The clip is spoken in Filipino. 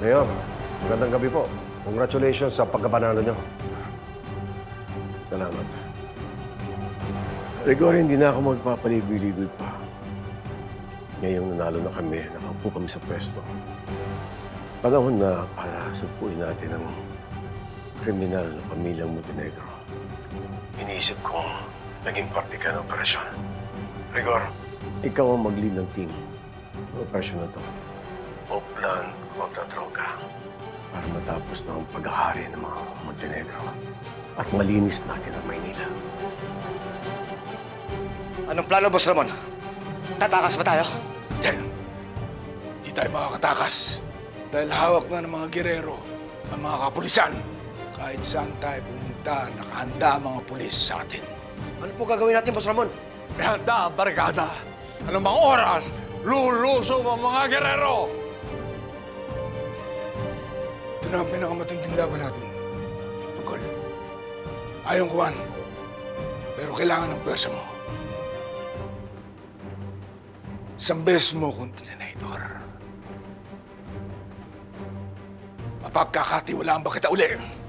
Mayor, magandang gabi po. Congratulations sa pagkapanalo nyo. Salamat. Rigor, hindi na ako magpapaligoy-ligoy pa. Ngayong nanalo na kami, nakaupo kami sa pwesto. Panahon na para supuin natin ang kriminal na pamilyang Montenegro. Iniisip kong naging parte ka ng operasyon. Rigor, ikaw ang mag-lead ng team ng operasyon na to. Oplan kontra droga para matapos na ang paghahari ng mga Montenegro at malinis natin ang Maynila. Anong plano, Boss Ramon? Tatakas ba tayo? Hindi. Hindi tayo makakatakas. Dahil hawak na ng mga gerero ang mga kapulisan. Kahit saan tayo pumunta, nakahanda ang mga pulis sa atin. Ano po gagawin natin, Boss Ramon? Handa, barkada. Anong mga oras, lulusob ang mga gerero! Ito na ang pinakamatinding laban natin. Tungkol. Ayaw kuwan. Pero kailangan ng pwersa mo. Isang beses mo kung tininaydor. Mapagkakatiwalaan ba kita uli?